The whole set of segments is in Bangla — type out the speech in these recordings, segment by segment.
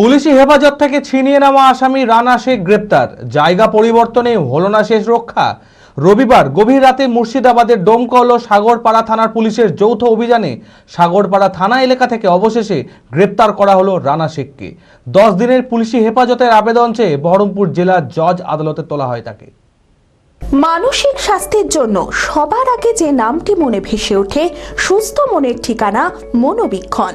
পুলিশি হেফাজত থেকে ছিনিয়ে নেওয়া আসামি রানা শেখ গ্রেপ্তার। জায়গা পরিবর্তনে হলো না শেষ রক্ষা। রবিবার গভীর রাতে মুর্শিদাবাদের ডোমকল ও সাগরপাড়া থানার পুলিশের যৌথ অভিযানে সাগরপাড়া থানা এলাকা থেকে অবশেষে গ্রেপ্তার করা হলো রানা শেখকে। দশ দিনের পুলিশি হেফাজতের আবেদন চেয়ে বহরমপুর জেলার জজ আদালতে তোলা হয় তাকে। মানসিক স্বাস্থ্যের জন্য সবার আগে যে নামটি মনে ভেসে ওঠে, সুস্থ মনের ঠিকানা মনোবীক্ষণ।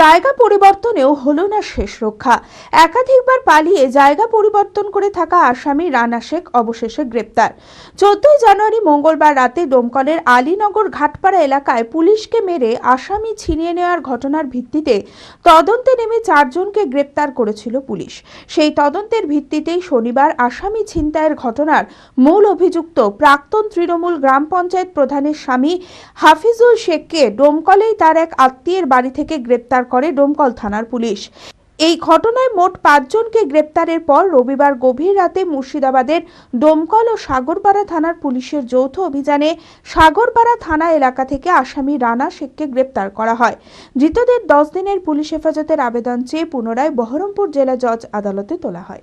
জায়গা পরিবর্তনেও হলো না শেষ রক্ষা। একাধিকবার পালিয়ে জায়গা পরিবর্তন করে থাকা আসামি রানা শেখ অবশেষে গ্রেপ্তার। চোদ্দই জানুয়ারি মঙ্গলবার রাতে ডোমকলের আলীনগর ঘাটপাড়া এলাকায় পুলিশকে মেরে আসামি ছিনিয়ে নেওয়ার ঘটনার ভিত্তিতে তদন্তে নেমে চারজনকে গ্রেপ্তার করেছিল পুলিশ। সেই তদন্তের ভিত্তিতেই শনিবার আসামি ছিনতাইয়ের ঘটনার মূল অভিযুক্ত প্রাক্তন তৃণমূল গ্রাম পঞ্চায়েত প্রধানের স্বামী হাফিজুল শেখকে ডোমকলেই তার এক আত্মীয়ের বাড়ি থেকে গ্রেপ্তার করে ডোমকল থানার পুলিশ। এই ঘটনায় মোট পাঁচজনকে গ্রেপ্তারের পর রবিবার গভীর রাতে মুর্শিদাবাদের ডোমকল ও সাগরপাড়া থানার পুলিশের যৌথ অভিযানে সাগরপাড়া থানা এলাকা থেকে আসামি রানা শেখকে গ্রেপ্তার করা হয়। ধৃতদের দশ দিনের পুলিশ হেফাজতের আবেদন চেয়ে পুনরায় বহরমপুর জেলা জজ আদালতে তোলা হয়।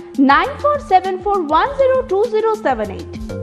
9474102078.